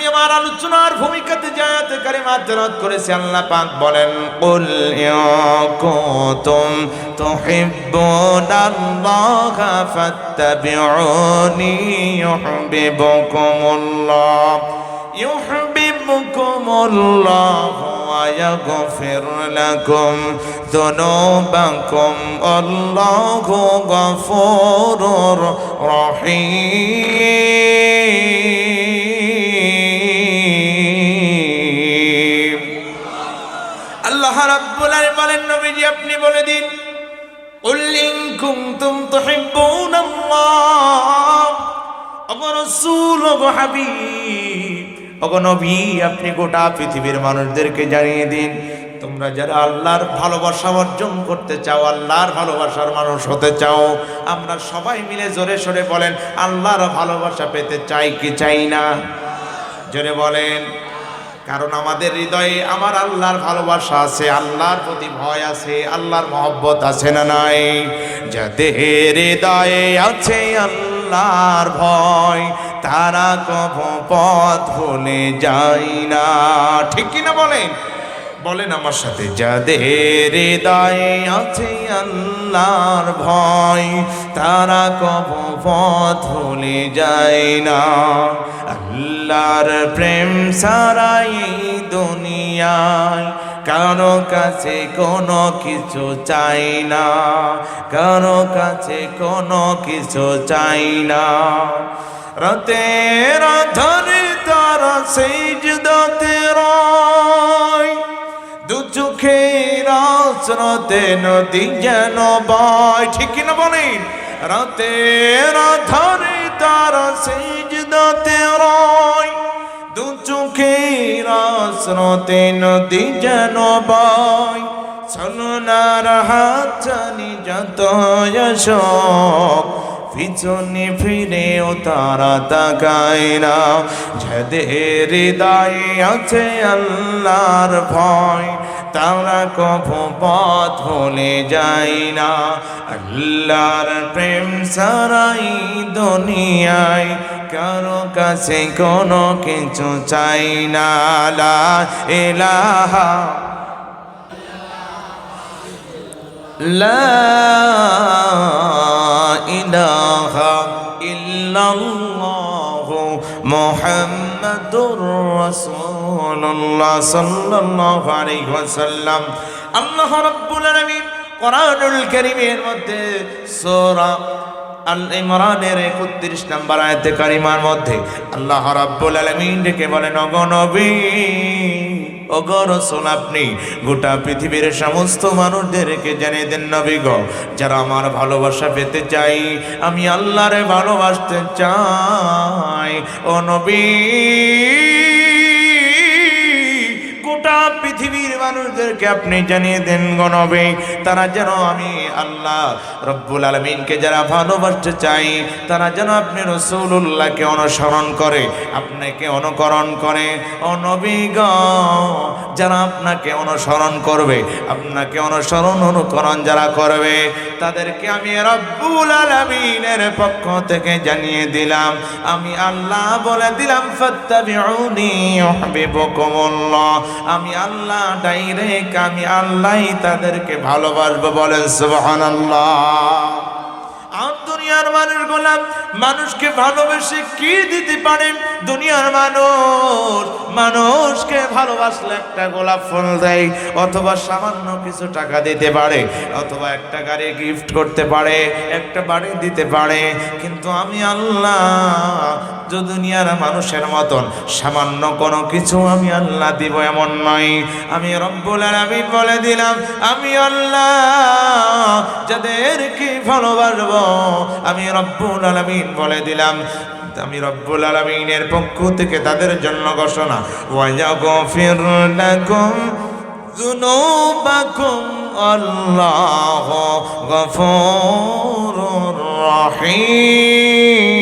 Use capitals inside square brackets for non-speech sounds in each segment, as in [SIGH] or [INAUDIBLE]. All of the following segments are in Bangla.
আমি আমার আলোচনার ভূমিকাতে জায়াতে কারিমা তেলাওয়াত করেছি, আল্লাহ পাক বলেন, কুল ইয়াকুতুম তুহিব্বুনাল্লাহা ফাত্তাবিউনি ইউহিব্বুকুমুল্লাহ ইউহিব্বুকুমুল্লাহ ওয়া ইয়াগফির লাকুম যুনুবাকুম আল্লাহু গফুরুর রহিম. আপনি বলে দিন। উল্লিং কুমতুম তো আপনি গোটা পৃথিবীর মানুষদেরকে জানিয়ে দিন, তোমরা যারা আল্লাহর ভালোবাসা অর্জন করতে চাও, আল্লাহর ভালোবাসার মানুষ হতে চাও, আমরা সবাই মিলে জোরে সোরে বলেন, আল্লাহর ভালোবাসা পেতে চাই কি চাই না? জোরে বলেন। কারণ আমাদের হৃদয়ে আমার আল্লাহর ভালোবাসা আছে, আল্লাহর প্রতি ভয় আছে, আল্লাহর মহব্বত আছে না নাই? যাদের হৃদয়ে আছে আল্লাহর ভয়, তারা কব পথ ভুলে যায় না। ঠিক কিনা বলেন? বলেন আমার সাথে, যাদের হৃদয়ে আছে আল্লাহর ভয়, তারা কব পথ ভুলে যায় না। আল্লাহর প্রেম সারাই দুনিয়ায় কারও কাছে কোনো কিছু চাই না। কারও কাছে কোনো কিছু চাই না। রাতের ধরে তারা সেই দু চোখের আশ্রতে নদী যেন বয়। ঠিক না বলেন? রাতের ধরে তারা সেজদাতে রয়। দু চোখের আশ্রতে নদী যেন বয়। সোনার হাত জানি যত যশোক পিছনে ফিরেও তারা তাকায় না। যাদের হৃদয়ে আছে আল্লাহর ভয়। তারা কভু পথ ভুলে যাই না। আল্লাহর প্রেম সারাই দুনিয়ায় কারও কাছে কোনো কিছু চাই না। এলাহা লা ইলাহা ইল্লাল্লাহ। মোহাম্মদুর রাসূলুল্লাহ সাল্লাল্লাহু আলাইহি ওয়াসাল্লাম। আল্লাহ রাব্বুল আলামিন কোরআনুল কারীমের মধ্যে সূরা আল ইমরানের 31 নম্বর আয়াতে কারিমার মধ্যে আল্লাহ রাব্বুল আলামিন ডেকে বলেন নবী ওগো রসুল আপনি, গোটা পৃথিবীর সমস্ত মানুষদেরকে জানিয়ে দেন নবী যারা আমার ভালোবাসা পেতে চাই, আমি আল্লাহরে ভালোবাসতে চাই। ও নবী মানুষদেরকে আপনি জানিয়ে দেন গণবে। তারা যেন আমি আল্লাহ রব্বুল আলমিনকে যারা ভালোবাসতে চাই, তারা যেন আপনি রসুল্লাহকে অনুসরণ করে, আপনাকে অনুকরণ করে। অনবিগ যারা আপনাকে অনুসরণ করবে, আপনাকে অনুসরণ অনুকরণ যারা করবে, তাদেরকে আমি রব্বুল আলমিনের পক্ষ থেকে জানিয়ে দিলাম। আমি আল্লাহ বলে দিলাম আমি আল্লাহ ডাইরেক্ট আমি আল্লাহই তাদেরকে ভালোবাসবো বলেন সুবহানাল্লাহ। আর দুনিয়ার মানুষ গোলাম, মানুষকে ভালোবেসে কি দিতে পারেন দুনিয়ার মানুষ, মানুষকে ভালোবাসলে একটা গোলাপ ফুল দেয়, অথবা সামান্য কিছু টাকা দিতে পারে, অথবা একটা গাড়ি গিফট করতে পারে, একটা বাড়ি দিতে পারে, কিন্তু আমি আল্লাহ যে দুনিয়ার মানুষের মতন, সামান্য কোনো কিছু আমি আল্লাহ দিব এমন নয়। আমি রব্বুল আলামিন বলে দিলাম, আমি আল্লাহ যাদের যাদেরকে ভালোবাসবো, আমি রব্বুল আলামিন বলে দিলাম। আমি রব্বুল আলামিনের পক্ষ থেকে তাদের জন্য ঘোষণা, ওয়ায়াগফির লাকুম যুনুবাকুম, আল্লাহ গফুরুর রহিম।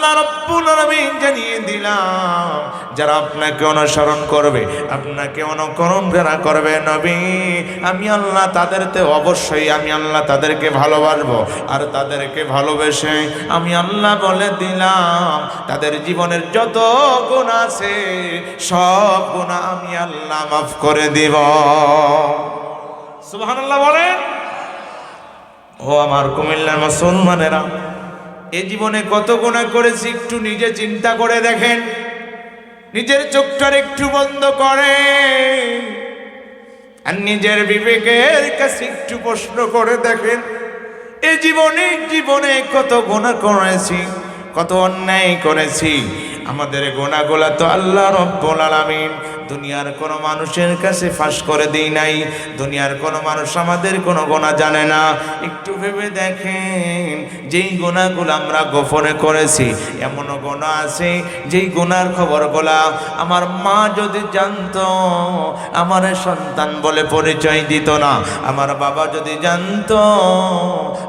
আল্লাহ রব্বুল আলামিন জানিয়ে দিলাম, যারা আপনাকে অনুসরণ করবে, আপনাকে অনুকরণ যারা করবে নবী, আমি আল্লাহ তাদেরতে অবশ্যই, আমি আল্লাহ তাদেরকে ভালোবাসবো, আর তাদেরকে ভালোবেসে আমি আল্লাহ বলে দিলাম, তাদের জীবনের যত গুণ আছে, সব গুণ আমি আল্লাহ মাফ করে দিব। সুবহানাল্লাহ বলেন, ও আমার কুমিল্লার মুসলমানেরা এ জীবনে কত গোনা করেছি, একটু নিজে চিন্তা করে দেখেন। নিজের চোখটার একটু বন্ধ করে আর নিজের বিবেকের কাছে একটু প্রশ্ন করে দেখেন, এ জীবনে জীবনে কত গোনা করেছি, কত অন্যায় করেছি। আমাদের গোনাগুলা তো আল্লাহ রব্বুল আলামিন দুনিয়ার কোনো মানুষের কাছে ফাঁস করে দিই নাই। দুনিয়ার কোনো মানুষ আমাদের কোনো গোনা জানে না। একটু ভেবে দেখেন, যেই গোনাগুলো আমরা গোপনে করেছি, এমনও গোনা আছে, যেই গোনার খবর খবরগুলা আমার মা যদি জানতো, আমার সন্তান বলে পরিচয় দিত না। আমার বাবা যদি জানতো,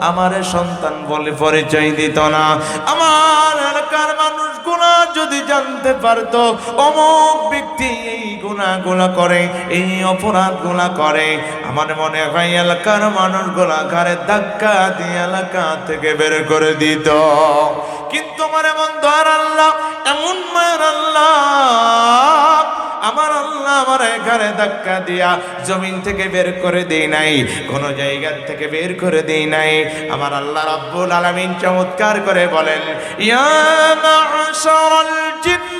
আমার সন্তান বলে পরিচয় দিত না। আমার এলাকার মানুষ গুণা যদি জানতে পারতো, অমুক ব্যক্তি এই গুণাগুলা করে, এই অপরাধগুলা করে। আমার মনে হয় এলাকার মানুষগুলা ঘরে ধাক্কা দিয়ে এলাকা থেকে বের করে দিত। কিন্তু আমার এমন দয়ার আল্লাহ, এমন মায়ের আল্লাহ, আমার আল্লাহ আমার ঘরে ধাক্কা দিয়া জমিন থেকে বের করে দেই নাই, কোন জায়গা থেকে বের করে দেই নাই। আমার আল্লাহ রাব্বুল আলামিন চমৎকার করে বলেন, ইয়া মা'শারাল জিন্নি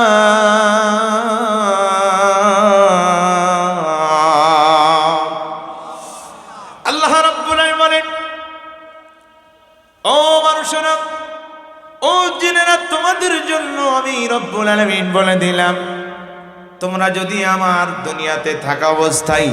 বলেন ও মানুষেরা, ও জিনেরা, তোমাদের জন্য আমি রব্বুল আলমিন বলে দিলাম, তোমরা যদি আমার দুনিয়াতে থাকা অবস্থায়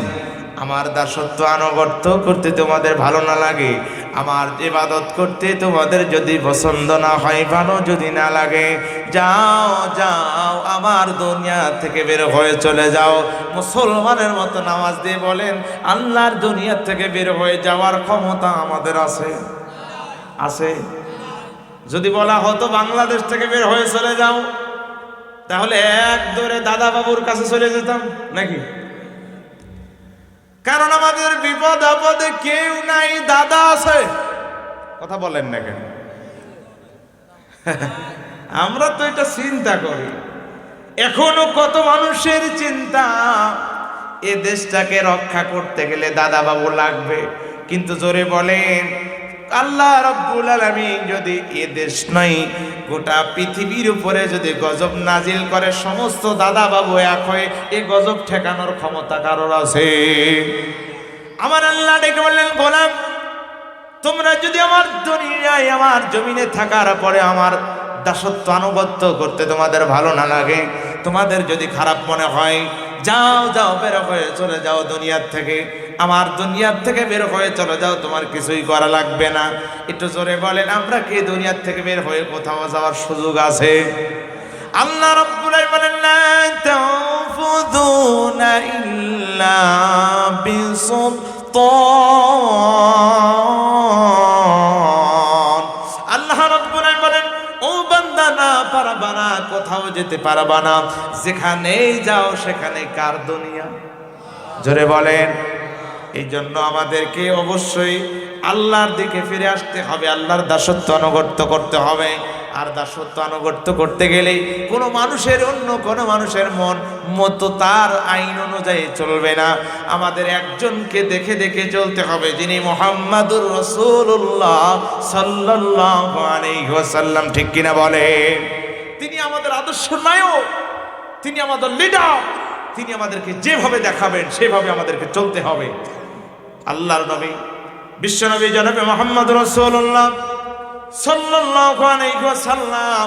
আমার দাসত্ব আনুগত্য করতে তোমাদের ভালো না লাগে, আমার ইবাদত করতে তোমাদের যদি পছন্দ না হয়, ভালো যদি না লাগে, যাও যাও, আমার দুনিয়া থেকে বের হয়ে চলে যাও। মুসলমানের মতো নামাজ দিয়ে বলেন, আল্লাহর দুনিয়া থেকে বের হয়ে যাওয়ার ক্ষমতা আমাদের আছে। আছে। যদি বলা হতো বাংলাদেশ থেকে বের হয়ে চলে যাও, তাহলে এক দৌড়ে দাদা বাবুর কাছে চলে যেতাম, নাকি? কারণ আমাদের বিপদ আপদে কেউ নাই, দাদা আছে। কথা বলেন না কেন? [LAUGHS] আমরা তো এটা চিন্তা করি। এখনও কত মানুষের চিন্তা, এ দেশটাকে রক্ষা করতে গেলে দাদা বাবু লাগবে। কিন্তু জোরে বলেন আল্লাহ রব্বুল আলামিন যদি এ দেশ নাই গোটা পৃথিবীর উপরে যদি গজব নাজিল করে, সমস্ত দাদা বাবু এক হয়ে এ গজব ঠেকানোর ক্ষমতা কারোর আছে? আমার আল্লাহ ডেকে বললেন, গোলাম, তোমরা যদি আমার দুনিয়ায় আমার জমিনে থাকার পরে আমার দাসত্ব আনুগত্য করতে তোমাদের ভালো না লাগে, তোমাদের যদি খারাপ মনে হয় যাও যাও, বের হয়ে চলে যাও দুনিয়ার থেকে। আমার দুনিয়ার থেকে বের হয়ে চলে যাও, তোমার কিছুই করা লাগবে না। একটু জোরে বলেন, আমরা কি দুনিয়ার থেকে বের হয়ে কোথাও যাওয়ার সুযোগ আছে? আল্লাহ রাব্বুল বলেন, লা তানফুযুনা ইল্লা বিসুলতান। পারবা না, কোথাও যেতে পারবা না। যেখানেই যাও, সেখানে কার দুনিয়া? জোরে বলেন। এই জন্য আমাদেরকে অবশ্যই আল্লাহর দিকে ফিরে আসতে হবে, আল্লাহর দাসত্ব আনুগত্য করতে হবে। আর দাসত্ব আনুগত্য করতে গেলে কোনো মানুষের অন্য কোনো মানুষের মন, মতো তার আইন অনুযায়ী চলবে না। আমাদের একজনকে দেখে দেখে চলতে হবে, যিনি মোহাম্মদুর রসুল্লাহ সাল্লাহ আলাইসাল্লাম ঠিক কিনা বলে তিনি আমাদের আদর্শ নায়ক, তিনি আমাদের লিডার তিনি আমাদেরকে যেভাবে দেখাবেন, সেভাবে আমাদেরকে চলতে হবে। আল্লাহর নবী বিশ্বনবী জনবে মোহাম্মদ রসুল্লাহ ওয়াসাল্লাম,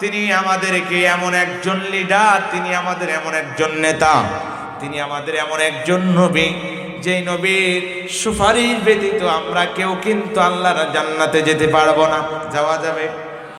তিনি আমাদেরকে এমন একজন লিডার তিনি আমাদের এমন একজন নেতা, তিনি আমাদের এমন একজন নবী, যেই নবীর সুপারিশ ব্যতীত আমরা কেউ কিন্তু আল্লাহর জান্নাতে যেতে পারব না। যাওয়া যাবে।